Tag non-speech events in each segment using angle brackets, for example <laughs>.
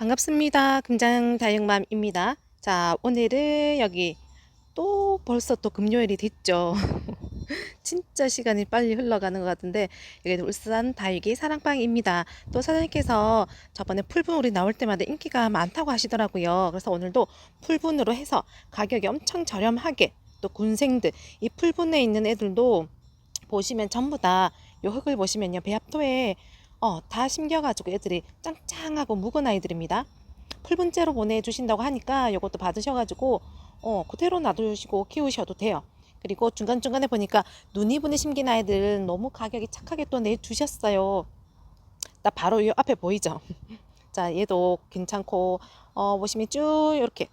반갑습니다. 금장 다육맘입니다. 자, 오늘은 여기 또 벌써 또 금요일이 됐죠. <laughs> 진짜 시간이 빨리 흘러가는 것 같은데 여기 울산 다육이 사랑방입니다. 또 사장님께서 저번에 풀분 우리 나올 때마다 인기가 많다고 하시더라고요. 그래서 오늘도 풀분으로 해서 가격이 엄청 저렴하게 또 군생들 이 풀분에 있는 애들도 보시면 전부 다 요 흙을 보시면요 배합토에 어, 다 심겨가지고 애들이 짱짱하고 묵은 아이들입니다. 풀분째로 보내주신다고 하니까 요것도 받으셔가지고 어, 그대로 놔두시고 키우셔도 돼요. 그리고 중간중간에 보니까 눈이분에 심긴 아이들 너무 가격이 착하게 또 내주셨어요. 나 바로 이 앞에 보이죠? <laughs> 자, 얘도 괜찮고, 어, 보시면 쭉 이렇게.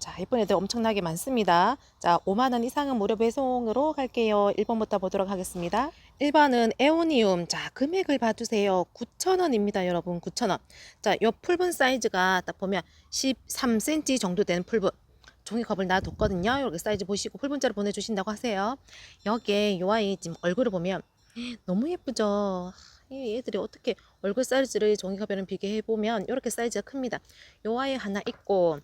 자, 예쁜 애들 엄청나게 많습니다. 자, 5만원 이상은 무료 배송으로 갈게요. 1번부터 보도록 하겠습니다. 1번은 에오니움. 자, 금액을 봐주세요. 9,000원입니다, 여러분. 9,000원. 자, 요 풀분 사이즈가 딱 보면 13cm 정도 되는 풀분. 종이컵을 놔뒀거든요. 이렇게 사이즈 보시고 풀분자로 보내주신다고 하세요. 여기에 요 아이 지금 얼굴을 보면 너무 예쁘죠? 이 애들이 어떻게 얼굴 사이즈를 종이컵이랑 비교해보면 이렇게 사이즈가 큽니다. 요 아이 하나 있고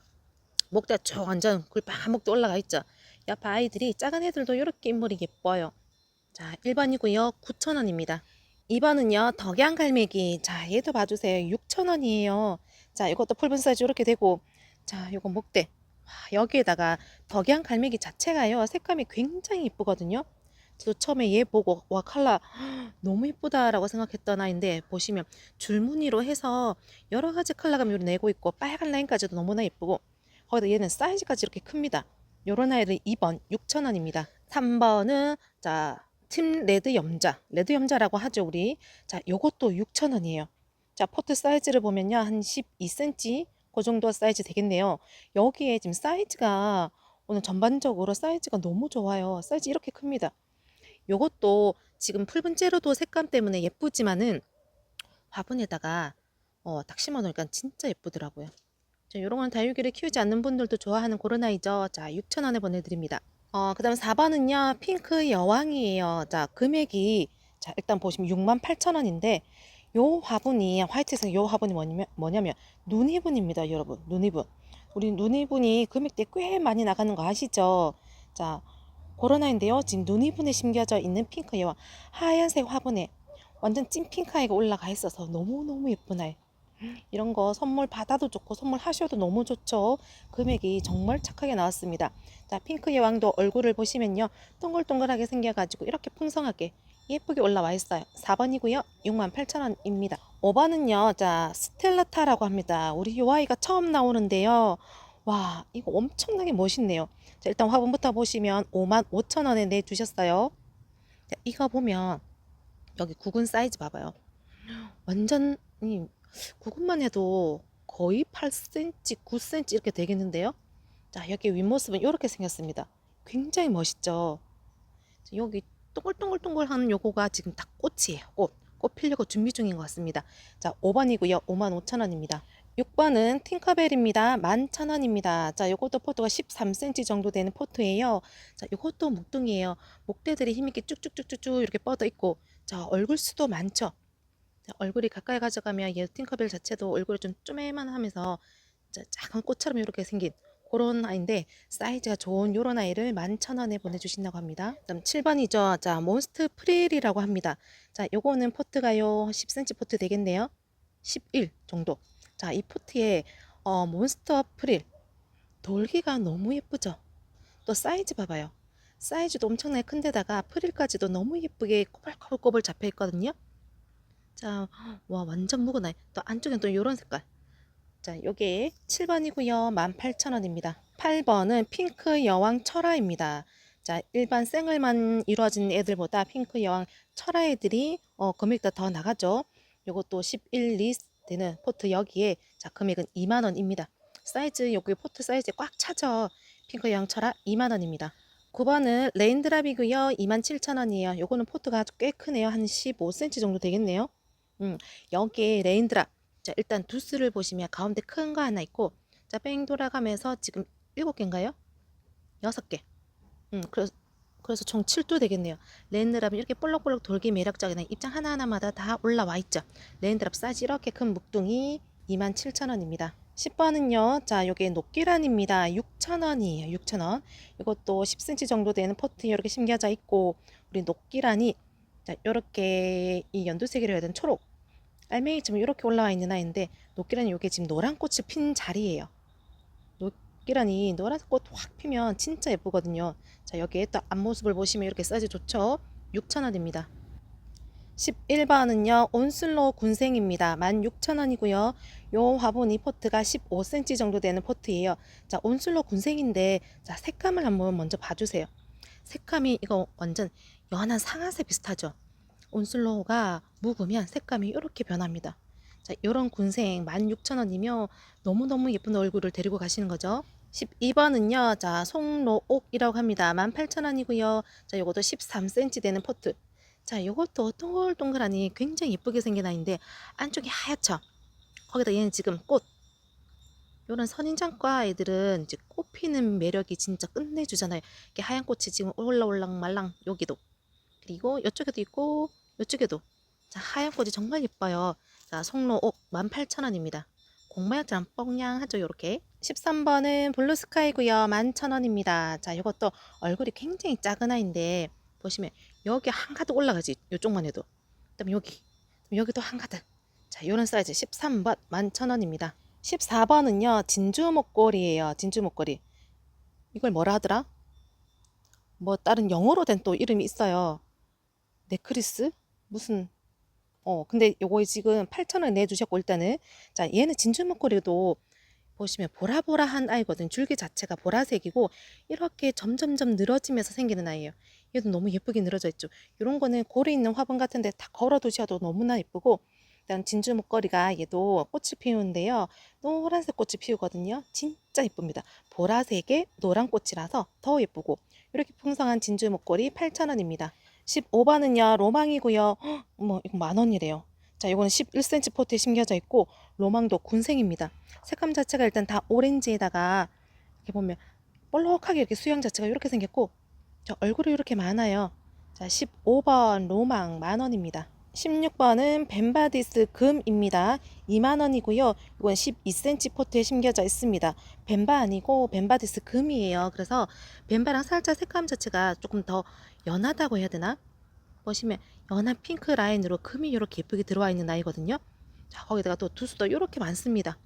목대 쭉 완전 굴빵목도 올라가 있죠. 옆 아이들이 작은 애들도 이렇게 인물이 예뻐요. 자, 1번이고요. 9,000원입니다. 2번은요. 덕양 갈매기. 자, 얘도 봐주세요. 6,000원이에요. 자, 이것도 풀분 사이즈 이렇게 되고 자, 요거 목대. 와, 여기에다가 덕양 갈매기 자체가요. 색감이 굉장히 이쁘거든요. 저도 처음에 얘 보고 와 칼라 <gasps> 너무 이쁘다라고 생각했던 아이인데 보시면 줄무늬로 해서 여러 가지 컬러감을 내고 있고 빨간 라인까지도 너무나 예쁘고 거기다 얘는 사이즈까지 이렇게 큽니다. 요런 아이를 2번 6,000원입니다. 3번은 자, 팀 레드 염자. 레드 염자라고 하죠, 우리. 자, 요것도 6,000원이에요. 자, 포트 사이즈를 보면요. 한 12cm 그 정도 사이즈 되겠네요. 여기에 지금 사이즈가 오늘 전반적으로 사이즈가 너무 좋아요. 사이즈 이렇게 큽니다. 요것도 지금 풀분 째로도 색감 때문에 예쁘지만은 화분에다가 어, 딱 심어 놓으니까 진짜 예쁘더라고요. 자, 요런 건 다육이를 키우지 않는 분들도 좋아하는 그런 아이죠. 자, 6,000원에 보내드립니다. 어, 그 다음 4번은요, 핑크 여왕이에요. 자, 금액이, 자, 일단 보시면 68,000원인데, 요 화분이, 화이트색 요 화분이 뭐냐면, 뭐냐면, 눈이분입니다, 여러분. 눈이분. 우리 눈이분이 금액대 꽤 많이 나가는 거 아시죠? 자, 아이인데요. 지금 눈이분에 심겨져 있는 핑크 여왕. 하얀색 화분에 완전 찐 핑크 아이가 올라가 있어서 너무너무 예쁜 아이. 이런 거 선물 받아도 좋고 선물 하셔도 너무 좋죠. 금액이 정말 착하게 나왔습니다. 자, 핑크 여왕도 얼굴을 보시면요. 동글동글하게 생겨가지고 이렇게 풍성하게 예쁘게 올라와 있어요. 4번이고요. 68,000원입니다. 5번은요. 자, 스텔라타라고 합니다. 우리 요 아이가 처음 나오는데요. 와, 이거 엄청나게 멋있네요. 자, 일단 화분부터 보시면 55,000원에 내주셨어요. 자, 이거 보면 여기 구근 사이즈 봐봐요. 완전 이 구근만 해도 거의 8cm, 9cm 이렇게 되겠는데요. 자, 여기 윗모습은 이렇게 생겼습니다. 굉장히 멋있죠. 자, 여기 동글동글동글한 요거가 지금 다 꽃이에요. 꽃. 꽃 피려고 준비 중인 것 같습니다. 자, 5번이고요. 55,000원입니다. 6번은 팅커벨입니다. 11,000원입니다. 자, 요것도 포트가 13cm 정도 되는 포트예요. 자, 요것도 목둥이에요. 목대들이 힘있게 쭉쭉쭉쭉쭉 이렇게 뻗어 있고, 자, 얼굴 수도 많죠. 자, 얼굴이 가까이 가져가면 얘 팅커벨 자체도 얼굴이 좀 쪼매만 하면서 자, 작은 꽃처럼 이렇게 생긴 그런 아이인데 사이즈가 좋은 요런 아이를 11,000원에 보내주신다고 합니다. 그다음 7번이죠. 자, 몬스트 프릴이라고 합니다. 자, 요거는 포트가요 10cm 포트 되겠네요. 11 정도. 자, 이 포트에 어, 몬스터 프릴 돌기가 너무 예쁘죠. 또 사이즈 봐봐요. 사이즈도 엄청나게 큰데다가 프릴까지도 너무 예쁘게 꼬불꼬불꼬불 잡혀 있거든요. 자, 와 완전 묵은아이. 또 안쪽엔 또 요런 색깔. 자, 요게 7번이고요. 18,000원입니다. 8번은 핑크 여왕 철화입니다. 자, 일반 생얼만 이루어진 애들보다 핑크 여왕 철화 애들이 어, 금액도 더 나가죠. 요것도 11 리 되는 포트 여기에 자, 금액은 2만 원입니다. 사이즈 여기 포트 사이즈 꽉 차죠. 핑크 여왕 철화 2만 원입니다. 9번은 레인드랍이고요. 27,000원이에요. 요거는 포트가 아주 꽤 크네요. 한 15cm 정도 되겠네요. 음, 여기에 레인드랍 자, 일단 두스를 보시면 가운데 큰 거 하나 있고, 자, 뺑 돌아가면서 지금 일곱 개인가요? 여섯 개. 음, 그래서, 그래서 총 7도 되겠네요. 랜드랍은 이렇게 볼록볼록 돌기 매력적인 입장 하나하나마다 다 올라와 있죠. 랜드랍 사이즈 이렇게 큰 묵둥이, 27,000원입니다. 10번은요. 자, 요게 녹기란입니다. 6,000원이에요. 6,000원. 이것도 10cm 정도 되는 포트에 이렇게 심겨져 있고 우리 녹기란이 자, 요렇게 이 연두색이라 해야 되는 초록 알맹이처럼 이렇게 올라와 있는 아이인데 녹기란이 요게 지금 노란 꽃이 핀 자리예요. 녹기란이 노란 꽃 확 피면 진짜 예쁘거든요. 자, 여기에 또 앞모습을 보시면 이렇게 사이즈 좋죠? 6,000원입니다. 11번은요, 온슬로 군생입니다. 16,000원이고요. 요 화분 이 포트가 15cm 정도 되는 포트예요. 자, 온슬로 군생인데, 자, 색감을 한번 먼저 봐주세요. 색감이 이거 완전 연한 상아색 비슷하죠? 온슬로우가 묵으면 색감이 이렇게 변합니다. 자, 요런 군생 16,000원이면 너무너무 예쁜 얼굴을 데리고 가시는 거죠. 12번은요, 자, 송로옥이라고 합니다. 18,000원이고요. 자, 요것도 13cm 되는 포트. 자, 요것도 동글동글하니 굉장히 예쁘게 생긴 아이인데 안쪽이 하얗죠. 거기다 얘는 지금 꽃. 요런 선인장과 애들은 이제 꽃 피는 매력이 진짜 끝내주잖아요. 이게 하얀 꽃이 지금 올라올랑 말랑 여기도. 그리고 이쪽에도 있고 이쪽에도. 자, 하얀 꽃이 정말 예뻐요. 자, 송로 옥 18,000원입니다. 공마약처럼 뻥냥하죠, 요렇게. 13번은 블루스카이고요. 11,000원입니다. 자, 요것도 얼굴이 굉장히 작은 아이인데 보시면 여기 한가득 올라가지 요쪽만 해도 그다음에 여기 여기도 한가득 자 요런 사이즈 13번 11,000원입니다 14번은요 진주 목걸이에요 진주 목걸이 이걸 뭐라 하더라 뭐 다른 영어로 된 또 이름이 있어요 네크리스 무슨 어 근데 요거 지금 8,000원 내주셨고 일단은 자 얘는 진주 목걸이도 보시면 보라보라한 아이거든 줄기 자체가 보라색이고 이렇게 점점점 늘어지면서 생기는 아이예요 얘도 너무 예쁘게 늘어져 있죠. 이런 거는 고리 있는 화분 같은데 다 걸어 두셔도 너무나 예쁘고 일단 진주 목걸이가 얘도 꽃을 피우는데요. 노란색 꽃을 피우거든요. 진짜 예쁩니다. 보라색의 노란 꽃이라서 더 예쁘고 이렇게 풍성한 진주 목걸이 8,000원입니다. 15번은요. 로망이고요. 헉, 뭐 이거 만 원이래요. 자, 이거는 11cm 포트에 심겨져 있고 로망도 군생입니다. 색감 자체가 일단 다 오렌지에다가 이렇게 보면 볼록하게 이렇게 수영 자체가 이렇게 생겼고 저 얼굴이 이렇게 많아요. 자, 15번 로망 만 원입니다. 16번은 벤바디스 금입니다. 2만원이고요. 이건 12cm 포트에 심겨져 있습니다. 벤바 아니고 벤바디스 금이에요. 그래서 벤바랑 살짝 색감 자체가 조금 더 연하다고 해야 되나? 보시면 연한 핑크 라인으로 금이 이렇게 예쁘게 들어와 있는 아이거든요. 자, 거기다가 또 두수도 이렇게 많습니다.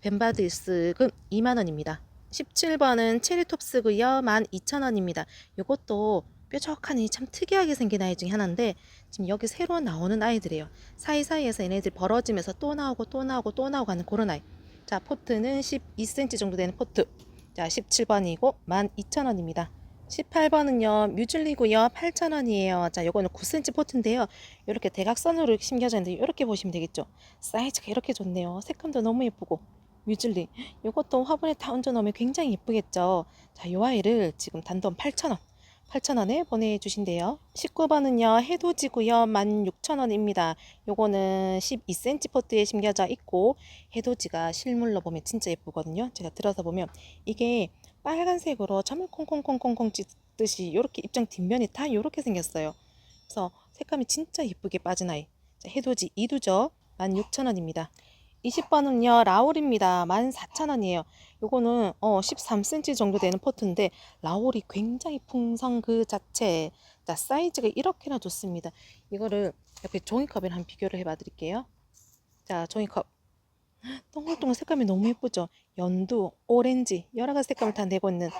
벤바디스 금 2만원입니다. 17번은 체리톱스고요. 12,000원입니다. 이것도 뾰족하니 참 특이하게 생긴 아이 중에 하나인데 지금 여기 새로 나오는 아이들이에요. 사이사이에서 얘네들 벌어지면서 또 나오고 또 나오고 또 나오고 하는 그런 아이. 자, 포트는 12cm 정도 되는 포트. 자, 17번이고 12,000원입니다. 18번은요, 뮤즐리고요. 8,000원이에요. 자, 요거는 9cm 포트인데요. 이렇게 대각선으로 심겨져 있는데 이렇게 보시면 되겠죠. 사이즈가 이렇게 좋네요. 색감도 너무 예쁘고. 뮤즐리. 이것도 화분에 다 얹어 놓으면 굉장히 예쁘겠죠. 자, 요 아이를 지금 단돈 8,000원. 8,000원에 보내주신대요. 19번은요, 해돋이고요. 16,000원입니다. 요거는 12cm 포트에 심겨져 있고, 해돋이가 실물로 보면 진짜 예쁘거든요. 제가 들어서 보면 이게 빨간색으로 점을 콩콩콩콩콩 찍듯이 이렇게 입장 뒷면이 다 이렇게 생겼어요. 그래서 색감이 진짜 예쁘게 빠진 아이. 자, 해돋이 이두죠. 16,000원입니다. 20번은요, 라울입니다. 14,000원이에요. 요거는 어 13cm 정도 되는 포트인데 라울이 굉장히 풍성 그 자체. 자, 사이즈가 이렇게나 좋습니다. 이거를 옆에 종이컵이랑 비교를 해봐 드릴게요. 자, 종이컵. <gasps> 동글동글 색감이 너무 예쁘죠? 연두, 오렌지, 여러 가지 색감을 다 내고 있는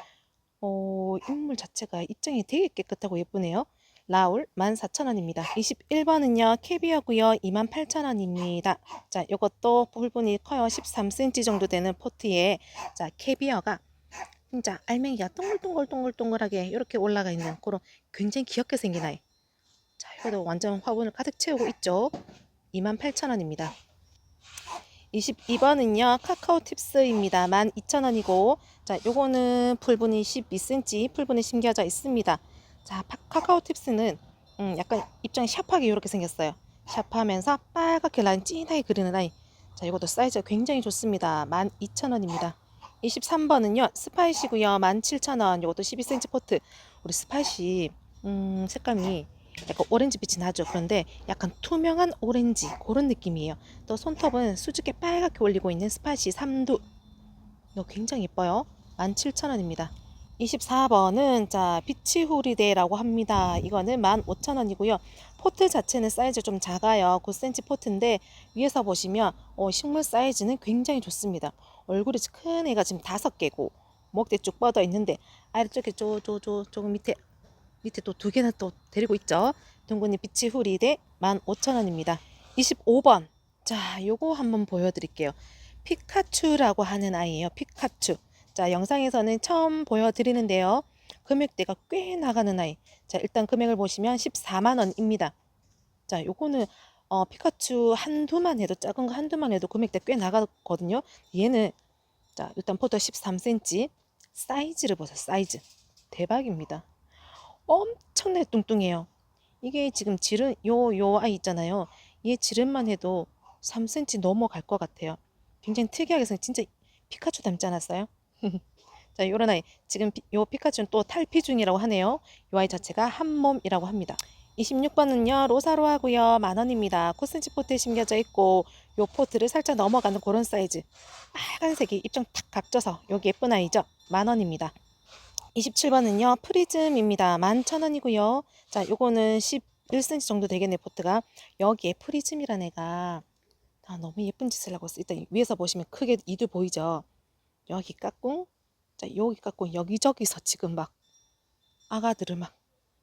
어, 인물 자체가 입장이 되게 깨끗하고 예쁘네요. 라울 14,000원입니다. 21번은요. 캐비어고요. 28,000원입니다. 자, 이것도 뿔분이 커요. 13cm 정도 되는 포트에 자, 캐비어가 진짜 알맹이가 동글동글동글동글하게 이렇게 올라가 있는 그런 굉장히 귀엽게 생긴 아이. 자, 이것도 완전 화분을 가득 채우고 있죠. 28,000원입니다. 22번은요. 카카오 팁스입니다. 12,000원이고 자, 요거는 풀분이 12cm 풀분이 심겨져 있습니다. 자, 파- 카카오 팁스는 음, 약간 입장이 샤프하게 이렇게 생겼어요. 샤프하면서 빨갛게 라인 진하게 그리는 아이. 자, 이것도 사이즈가 굉장히 좋습니다. 12,000원입니다. 23번은요. 스파이시고요. 17,000원. 이것도 12cm 포트. 우리 스파이시 음, 색감이 약간 오렌지 빛이 나죠. 그런데 약간 투명한 오렌지 그런 느낌이에요. 또 손톱은 수줍게 빨갛게 올리고 있는 스파시 3두. 이거 굉장히 예뻐요. 17,000원입니다. 24번은 자 비치후리데라고 합니다. 이거는 15,000원이고요. 포트 자체는 사이즈 좀 작아요. 9cm 포트인데 위에서 보시면 어, 식물 사이즈는 굉장히 좋습니다. 얼굴이 큰 애가 지금 다섯 개고 목대 쭉 뻗어 있는데 아래쪽에 쪼쪼쪼 조금 밑에 밑에 또 두 개나 또 데리고 있죠. 둥근이 비치후리데 15,000원입니다. 25번 자 요거 한번 보여드릴게요. 피카츄라고 하는 아이예요. 피카츄. 자, 영상에서는 처음 보여드리는데요. 금액대가 꽤 나가는 아이. 자, 일단 금액을 보시면 14만 원입니다. 자, 요거는 어, 피카츄 한두만 해도 작은 거 한두만 해도 금액대 꽤 나가거든요. 얘는 자, 일단 포터 13cm 사이즈를 보세요. 사이즈. 대박입니다. 엄청나게 뚱뚱해요. 이게 지금 지름 요 요 아이 있잖아요. 얘 지름만 해도 3cm 넘어갈 것 같아요. 굉장히 특이하게 생긴 진짜 피카츄 닮지 않았어요? <laughs> 자, 요런 아이. 지금 피- 요 피카츄는 또 탈피 중이라고 하네요. 요 아이 자체가 한몸이라고 합니다. 26번은요, 로사로 하고요. 만 원입니다. 코스지 포트에 심겨져 있고, 요 포트를 살짝 넘어가는 그런 사이즈. 빨간색이 입장 탁 각져서, 여기 예쁜 아이죠? 만 원입니다. 27번은요, 프리즘입니다. 11,000원이고요. 자, 요거는 11cm 정도 되겠네, 포트가. 여기에 프리즘이라는 애가, 아, 너무 예쁜 짓을 하고 있어. 일단 위에서 보시면 크게 이두 보이죠? 여기 깎꿍, 자, 여기 깎꿍, 여기저기서 지금 막 아가들을 막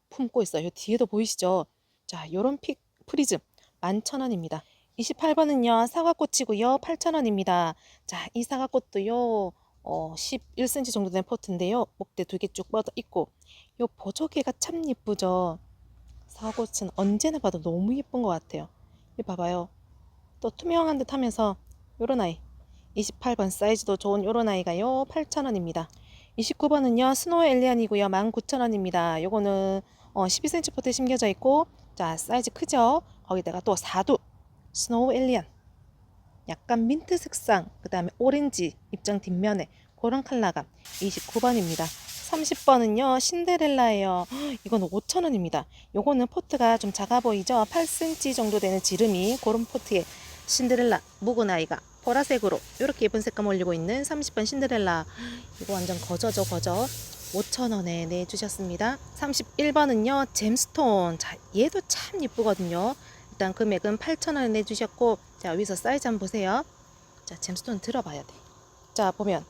품고 있어요. 뒤에도 보이시죠? 자, 요런 픽 프리즘 11,000원입니다. 28번은요, 사과꽃이고요. 8,000원입니다. 자, 이 사과꽃도요, 어, 11cm 정도 된 포트인데요. 목대 두 개 쭉 뻗어 있고, 요 보조개가 참 예쁘죠? 사과꽃은 언제나 봐도 너무 예쁜 것 같아요. 이 봐봐요. 또 투명한 듯 하면서 요런 아이 28번 사이즈도 좋은 요런 아이가요. 8,000원입니다. 29번은요 스노우 엘리안이고요. 19,000원입니다. 요거는 어, 12cm 포트에 심겨져 있고 자 사이즈 크죠? 거기다가 또 4두 스노우 엘리안. 약간 민트 색상 그 다음에 오렌지 입장 뒷면에 그런 컬러감. 29번입니다. 30번은요 신데렐라예요. 헉, <gasps> 이건 5,000원입니다. 요거는 포트가 좀 작아 보이죠? 8cm 정도 되는 지름이 그런 포트에 신데렐라 묵은 아이가 보라색으로 이렇게 예쁜 색감 올리고 있는 30번 신데렐라. 이거 완전 거저죠 거저. 5,000원에 내주셨습니다. 31번은요 잼스톤. 자 얘도 참 예쁘거든요. 일단 금액은 8,000원에 내주셨고 자 위에서 사이즈 한번 보세요. 자 잼스톤 들어봐야 돼자 보면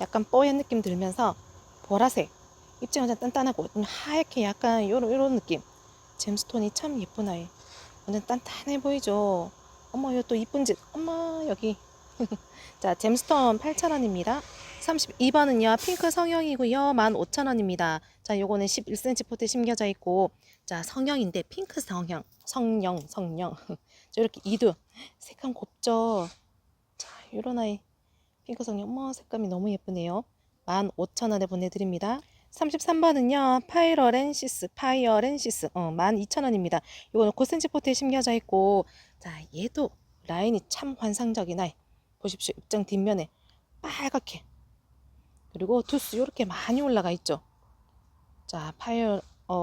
약간 뽀얀 느낌 들면서 보라색. 입장이 완전 단단하고 좀 하얗게 약간 요런 요런 느낌. 잼스톤이 참 예쁜 아이. 완전 단단해 보이죠? 어머 이거 또 이쁜 짓. 어머 여기 <laughs> 자 잼스톤 8,000원입니다. 32번은요 핑크 성형이고요 15,000원입니다. 자 요거는 11cm 포트에 심겨져 있고 자 성형인데 핑크 성형 성형 성형 자, 이렇게 이두 색감 곱죠? 자 요런 아이 핑크 성형 어머 색감이 너무 예쁘네요. 15,000원에 보내드립니다. 33번은요 파이어렌시스 파이어렌시스. 어, 12,000원입니다. 이거는 9cm 포트에 심겨져 있고 자 얘도 라인이 참 환상적인 아이 보십시오. 입장 뒷면에 빨갛게. 그리고 두스 이렇게 많이 올라가 있죠. 자 파이어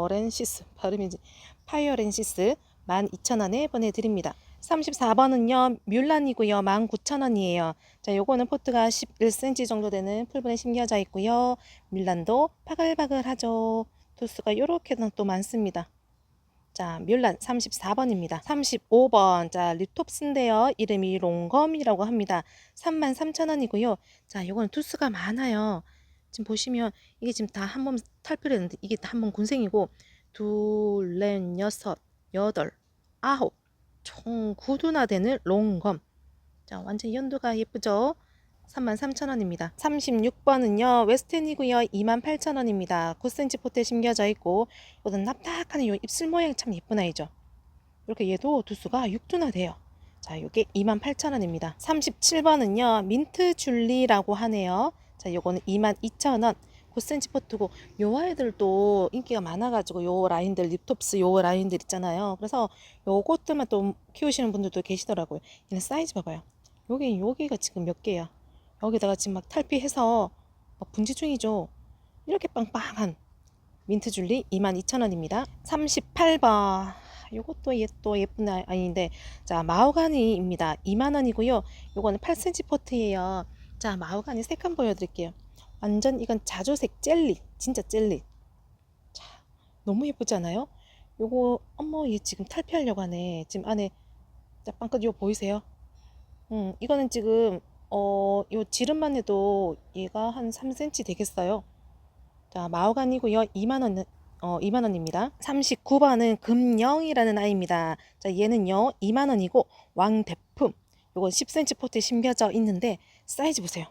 렌시스 발음이지 파이어 렌시스 12,000원에 보내드립니다. 34번은요 뮬란이고요 19,000원이에요. 자 요거는 포트가 11cm 정도 되는 풀분에 심겨져 있고요. 뮬란도 바글바글하죠. 두수가 요렇게는 또 많습니다 자, 뮬란 34번입니다. 35번. 자, 립톱스인데요. 이름이 롱검이라고 합니다. 33,000원이고요. 자, 요거는 두수가 많아요. 지금 보시면 이게 지금 다 한 번 탈피를 했는데 이게 다 한 번 군생이고 둘, 넷, 여섯, 여덟, 아홉 총 9두나 되는 롱검. 자, 완전 연두가 예쁘죠? 33,000원입니다. 36번은요. 웨스턴이고요. 28,000원입니다. 9cm 포트에 심겨져 있고 이거는 납작한 이 입술 모양이 참 예쁜 아이죠. 이렇게 얘도 두수가 6두나 돼요. 자, 요게 28,000원입니다. 37번은요. 민트 줄리라고 하네요. 자, 요거는 22,000원. 9cm 포트고 요 아이들도 인기가 많아가지고 요 라인들 립톱스 요 라인들 있잖아요. 그래서 요것들만 또 키우시는 분들도 계시더라고요. 얘는 사이즈 봐봐요. 요게 여기가 지금 몇 개야? 여기다가 지금 막 탈피해서 막 분지 중이죠. 이렇게 빵빵한 민트 줄리 22,000원입니다. 38번. 요것도 얘 또 예쁜 아이- 아이인데 자 마호가니입니다. 2만 원이고요. 요거는 8cm 포트예요. 자 마호가니 색감 보여드릴게요. 완전 이건 자주색 젤리 진짜 젤리. 자 너무 예쁘잖아요. 요거 어머 얘 지금 탈피하려고 하네. 지금 안에 자 빵끝 요 보이세요? 음 이거는 지금 어 요 지름만 해도 얘가 한 3cm 되겠어요. 자, 마호간이고요. 2만 원, 어, 2만 원입니다. 39번은 금영이라는 아이입니다. 자, 얘는요, 2만 원이고 왕대품. 요건 10cm 포트에 심겨져 있는데 사이즈 보세요.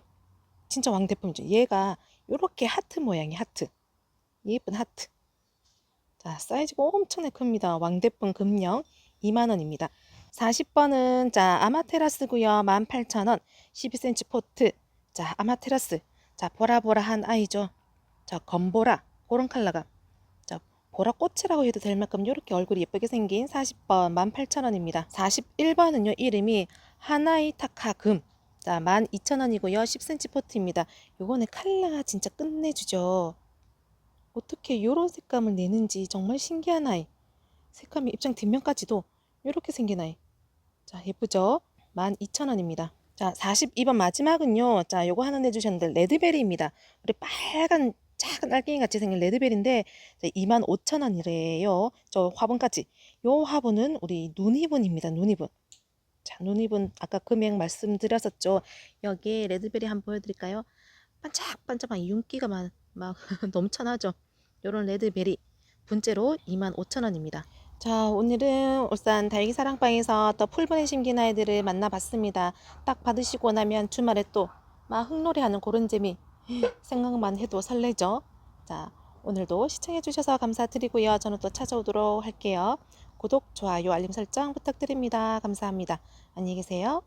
진짜 왕대품이죠. 얘가 요렇게 하트 모양이 하트. 예쁜 하트. 자, 사이즈가 엄청나게 큽니다. 왕대품 금영 2만 원입니다. 40번은 자, 아마테라스고요. 18,000원. 12cm 포트. 자, 아마테라스. 자, 보라보라한 아이죠. 자, 검보라. 그런 컬러가. 자, 보라꽃이라고 해도 될 만큼 이렇게 얼굴이 예쁘게 생긴 40번 18,000원입니다. 41번은요, 이름이 하나이 타카금. 자, 12,000원이고요. 10cm 포트입니다. 요거는 컬러가 진짜 끝내주죠. 어떻게 요런 색감을 내는지 정말 신기한 아이. 색감이 입장 뒷면까지도 이렇게 생긴 아이. 자, 예쁘죠? 12,000원입니다. 자, 42번 마지막은요. 자, 요거 하나 내주셨는데, 레드베리입니다. 우리 빨간 작은 알갱이 같이 생긴 레드벨인데 25,000원이래요. 저 화분까지. 요 화분은 우리 눈이분입니다. 눈이분. 자, 눈이분 아까 금액 말씀드렸었죠. 여기에 레드벨이 한번 보여드릴까요? 반짝반짝한 윤기가 막, 막 <laughs> 넘쳐나죠. 요런 레드벨이 분째로 25,000원입니다. 자, 오늘은 울산 다육이 사랑방에서 또 풀분에 심긴 아이들을 만나봤습니다. 딱 받으시고 나면 주말에 또 막 흙놀이 하는 그런 재미 <laughs> 생각만 해도 설레죠. 자, 오늘도 시청해주셔서 감사드리고요. 저는 또 찾아오도록 할게요. 구독, 좋아요, 알림 설정 부탁드립니다. 감사합니다. 안녕히 계세요.